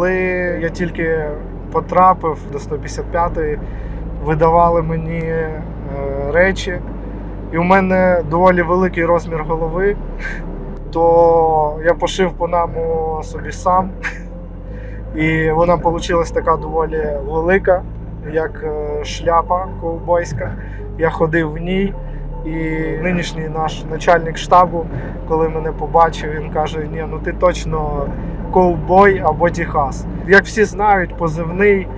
Коли я тільки потрапив до 155-ї, видавали мені е, речі, і у мене доволі великий розмір голови, то я пошив панаму собі сам. І вона вийшла така доволі велика, як е, шляпа ковбойська. Я ходив в ній. І нинішній наш начальник штабу, коли мене побачив, він каже: Ні, ну ти точно ковбой або Техас. Як всі знають, позивний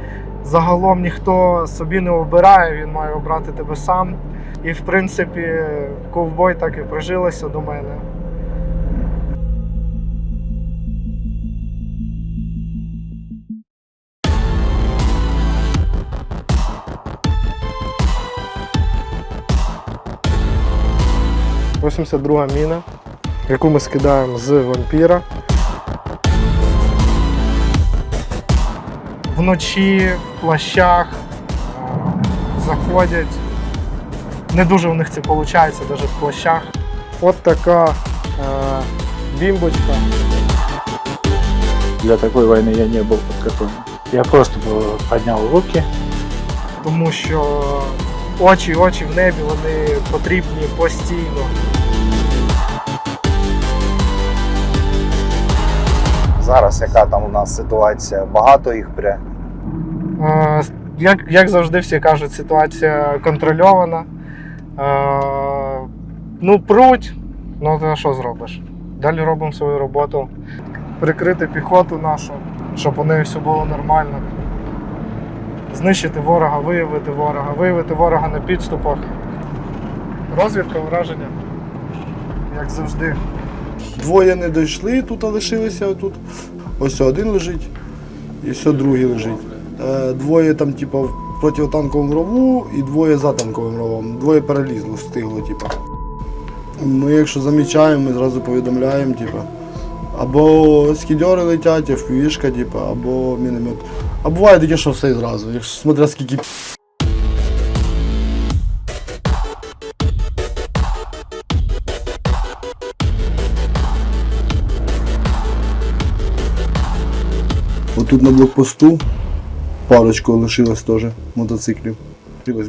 загалом ніхто собі не обирає, він має обрати тебе сам. І в принципі, ковбой так і прижилося до мене. – 82 міна, яку ми скидаємо з вампіра. Вночі в плащах е, заходять. Не дуже у них це виходить, навіть в плащах. От така е, бімбочка. Для такой войны я не был подготовлен. Я просто был- поднял руки, тому що очі, очі в небі вони потрібні постійно. Зараз яка там у нас ситуація? Багато їх пря. Е, Як, як завжди всі кажуть, ситуація контрольована. Е, Ну, пруть, ну ти що зробиш? Далі робимо свою роботу. Прикрити піхоту нашу, щоб у неї все було нормально. Знищити ворога, виявити ворога, виявити ворога на підступах. Розвідка враження, як завжди. Двоє не дійшли, тут лишилися отут. Ось один лежить, і все другий лежить. Е, Двоє там, типу, в протитанковому рову і двоє за танковим ровом. Двоє перелізло, встигло, типу. Ми, якщо замічаємо, ми зразу повідомляємо, типу. Або скідьори летять, FPV-шка, типу, або міномет. А буває таке, що все зразу. Якщо смотря скільки Отут на блокпосту парочку лишилось теж мотоциклів.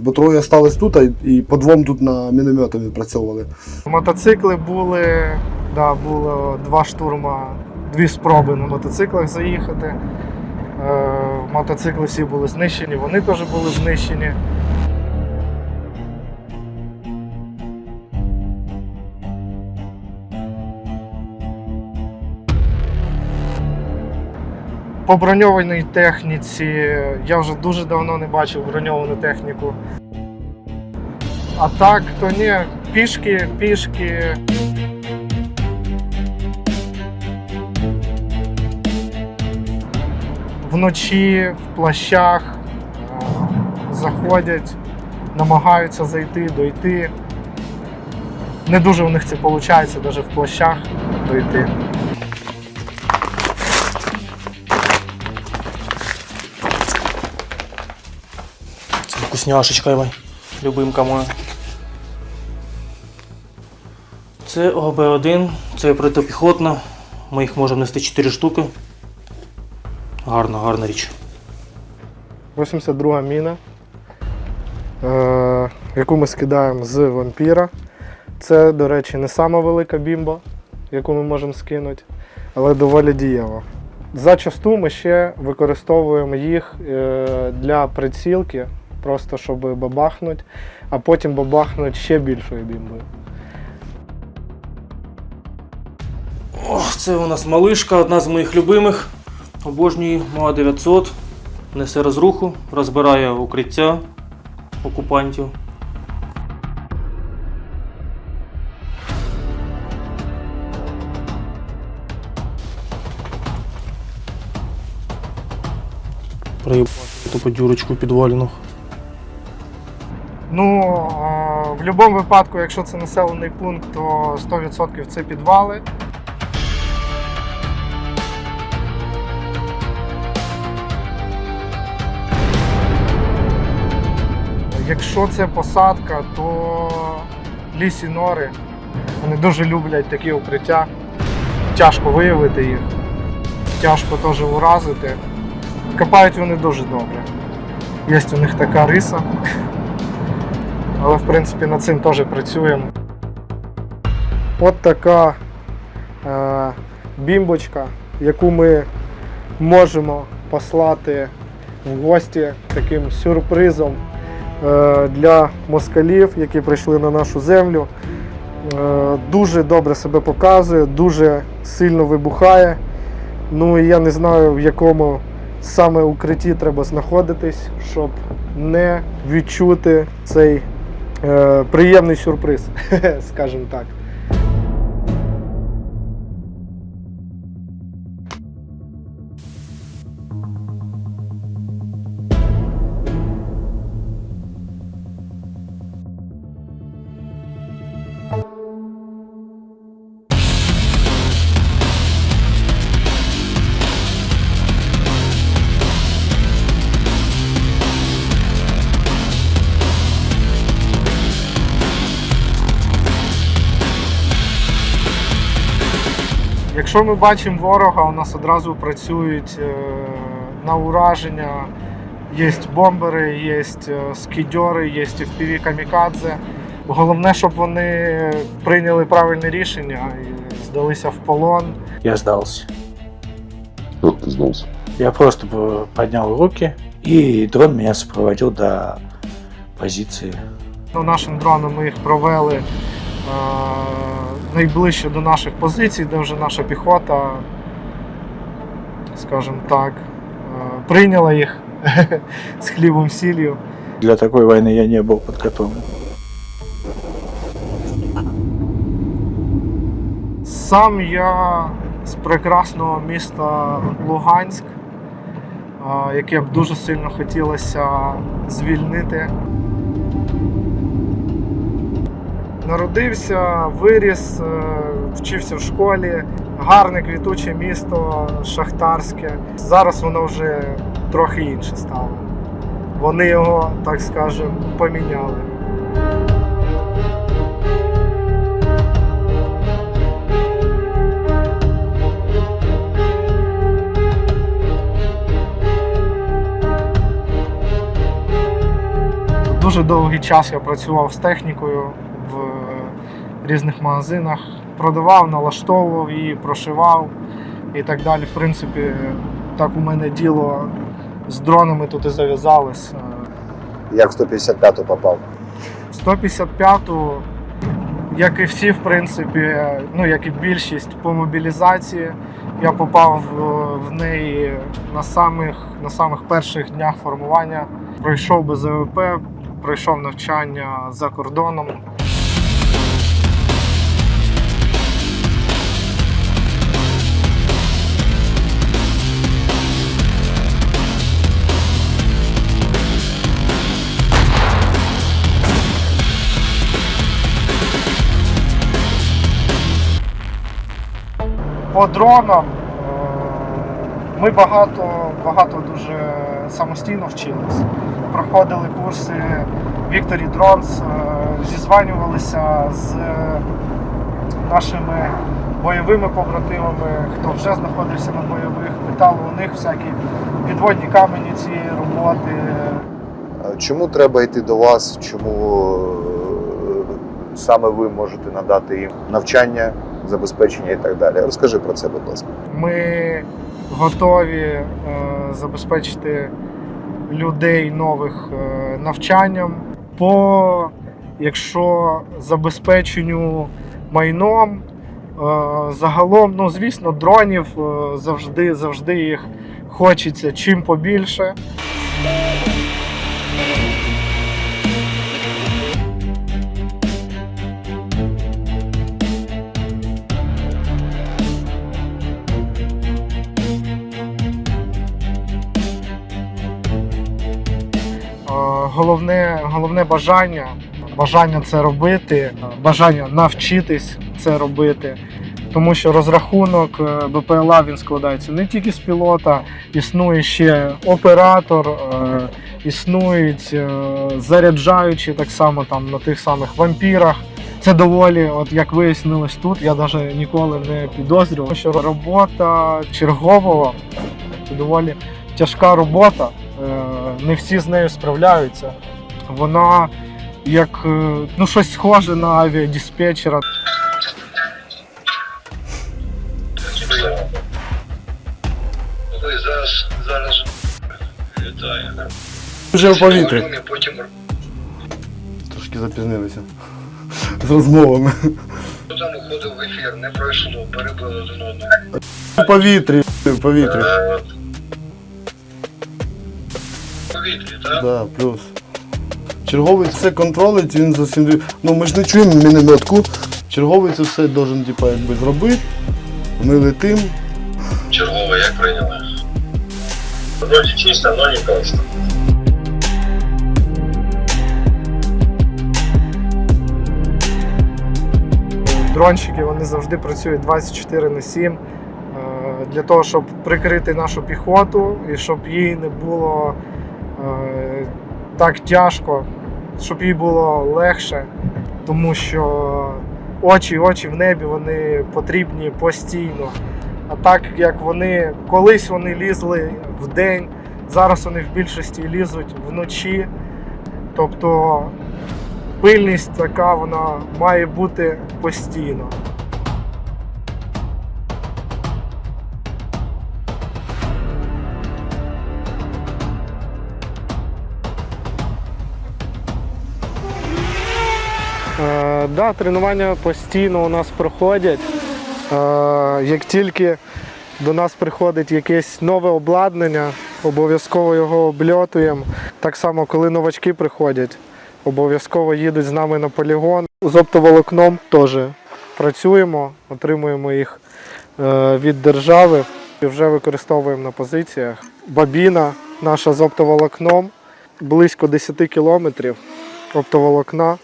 Бо троє осталось тут, і по двом тут на мінометі відпрацьовували. Мотоцикли були, да, було два штурма, дві спроби на мотоциклах заїхати. Е, мотоцикли всі були знищені, вони теж були знищені. По броньованій техніці я вже дуже давно не бачив броньовану техніку. А так, то ні, пішки, пішки. Вночі в плащах е, заходять, намагаються зайти, дойти. Не дуже у них це виходить, навіть в плащах дойти. Це вкусняшечка моя, любимка моя. Це ОБ-1, це протипіхотна. Ми їх можемо нести 4 штуки. Гарна, гарна річ. 82 міна, е, яку ми скидаємо з вампіра. Це, до речі, не сама велика бімба, яку ми можемо скинути, але доволі дієва. Зачасту ми ще використовуємо їх е, для прицілки, просто щоб бабахнути, а потім бабахнути ще більшою бімбою. Ох, це у нас малишка, одна з моїх любимих. Обожнюю МОА 900. Несе розруху, розбирає укриття окупантів. Проїбати тупо дюрочку підвалену. Ну, е, в будь-якому випадку, якщо це населений пункт, то 100% це підвали. Якщо це посадка, то ліс і нори. Вони дуже люблять такі укриття. Тяжко виявити їх. тяжко теж уразити. Копають вони дуже добре. Є у них така риса. Але в принципі над цим теж працюємо. От така е, бімбочка, яку ми можемо послати в гості таким сюрпризом для москалів, які прийшли на нашу землю. Е, дуже добре себе показує, дуже сильно вибухає. Ну і я не знаю, в якому саме укритті треба знаходитись, щоб не відчути цей е, приємний сюрприз, скажімо так. Якщо ми бачимо ворога, у нас одразу працюють е, на ураження. Є бомбери, є скідьори, є FPV камікадзе. Головне, щоб вони прийняли правильне рішення і здалися в полон. Я сдался. Как ты сдался? Я просто поднял руки, и дрон меня сопроводил до позиции. Ну, нашим дроном ми їх провели е, найближче до наших позицій, де вже наша піхота, скажімо так, е, прийняла їх з хлібом сіллю. Для такой войны я не был подготовлен. Сам я з прекрасного міста Луганськ, е, яке б дуже сильно хотілося звільнити. Народився, виріс, е, вчився в школі. Гарне квітуче місто, шахтарське. Зараз воно вже трохи інше стало. Вони його, так скажемо, поміняли. Дуже довгий час я працював з технікою різних магазинах, продавав, налаштовував її, прошивав і так далі. В принципі, так у мене діло з дронами тут і зав'язалось. Як 155-ту попав? 155-ту, як і всі, в принципі, ну як і більшість по мобілізації, я попав в- неї на самих, на самих перших днях формування. Пройшов без АВП, пройшов навчання за кордоном. По дронам е, ми багато, багато дуже самостійно вчились. Проходили курси Victory Drones, е, зізванювалися з нашими бойовими побратимами, хто вже знаходився на бойових, питали у них всякі підводні камені цієї роботи. Чому треба йти до вас? Чому е, саме ви можете надати їм навчання, забезпечення і так далі? Розкажи про це, будь ласка. Ми готові е, забезпечити людей нових е, навчанням. По якщо забезпеченню майном, е, загалом, ну звісно, дронів завжди, завжди їх хочеться чим побільше. Головне, головне бажання, бажання це робити, бажання навчитись це робити. Тому що розрахунок е, БПЛА він складається не тільки з пілота, існує ще оператор, е, існують е, заряджаючі так само там на тих самих вампірах. Це доволі, от як вияснилось тут, я навіть ніколи не підозрював, що робота чергового це доволі тяжка робота. Е, Не всі з нею справляються. Вона як е, ну, щось схоже на авіадиспетчера. Зараз зараз літає. Вже в повітрі. Трошки запізнилися. З розмовами. там уходив в ефір, не пройшло, перебили один одного. В повітрі, в повітрі. Повітрі, так? Да, плюс. Черговий це контролить, він за 7 Ну ми ж не чуємо мінометку. Черговий це все должен, типа, якби зробити. Ми летим. Чергове, як прийняли? Вроді чисто, але не точно. Дронщики вони завжди працюють 24 на 7 е, для того, щоб прикрити нашу піхоту і щоб їй не було так тяжко, щоб їй було легше, тому що очі, очі в небі вони потрібні постійно. А так як вони колись вони лізли в день, зараз вони в більшості лізуть вночі. Тобто пильність така вона має бути постійно. Да, тренування постійно у нас проходять. Е, як тільки до нас приходить якесь нове обладнання, обов'язково його обльотуємо. Так само, коли новачки приходять, обов'язково їдуть з нами на полігон. З оптоволокном теж працюємо, отримуємо їх е, від держави і вже використовуємо на позиціях. Бабіна наша з оптоволокном близько 10 кілометрів оптоволокна.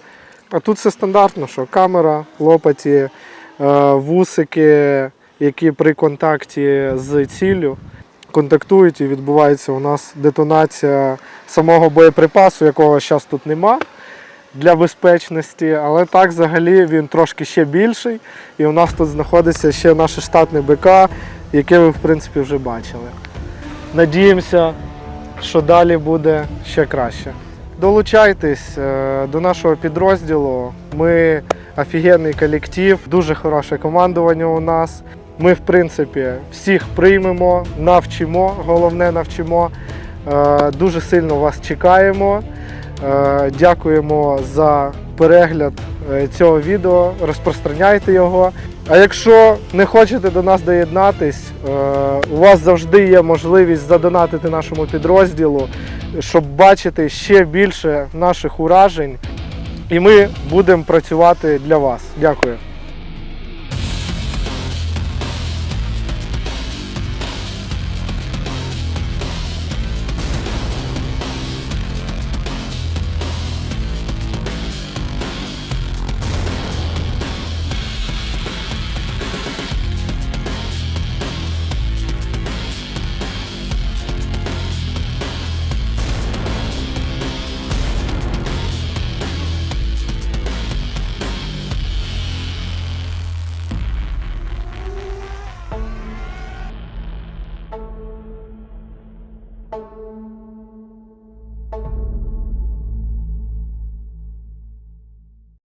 А тут все стандартно, що камера, лопаті, е, вусики, які при контакті з ціллю контактують і відбувається у нас детонація самого боєприпасу, якого зараз тут нема для безпечності. Але так взагалі він трошки ще більший. І у нас тут знаходиться ще наше штатне БК, яке ви в принципі вже бачили. Надіємося, що далі буде ще краще. Долучайтесь е, до нашого підрозділу. Ми офігенний колектив, дуже хороше командування у нас. Ми, в принципі, всіх приймемо, навчимо, головне навчимо. Е, Дуже сильно вас чекаємо. Е, Дякуємо за перегляд цього відео. Розпространяйте його. А якщо не хочете до нас доєднатись, у вас завжди є можливість задонатити нашому підрозділу, щоб бачити ще більше наших уражень. І ми будемо працювати для вас. Дякую.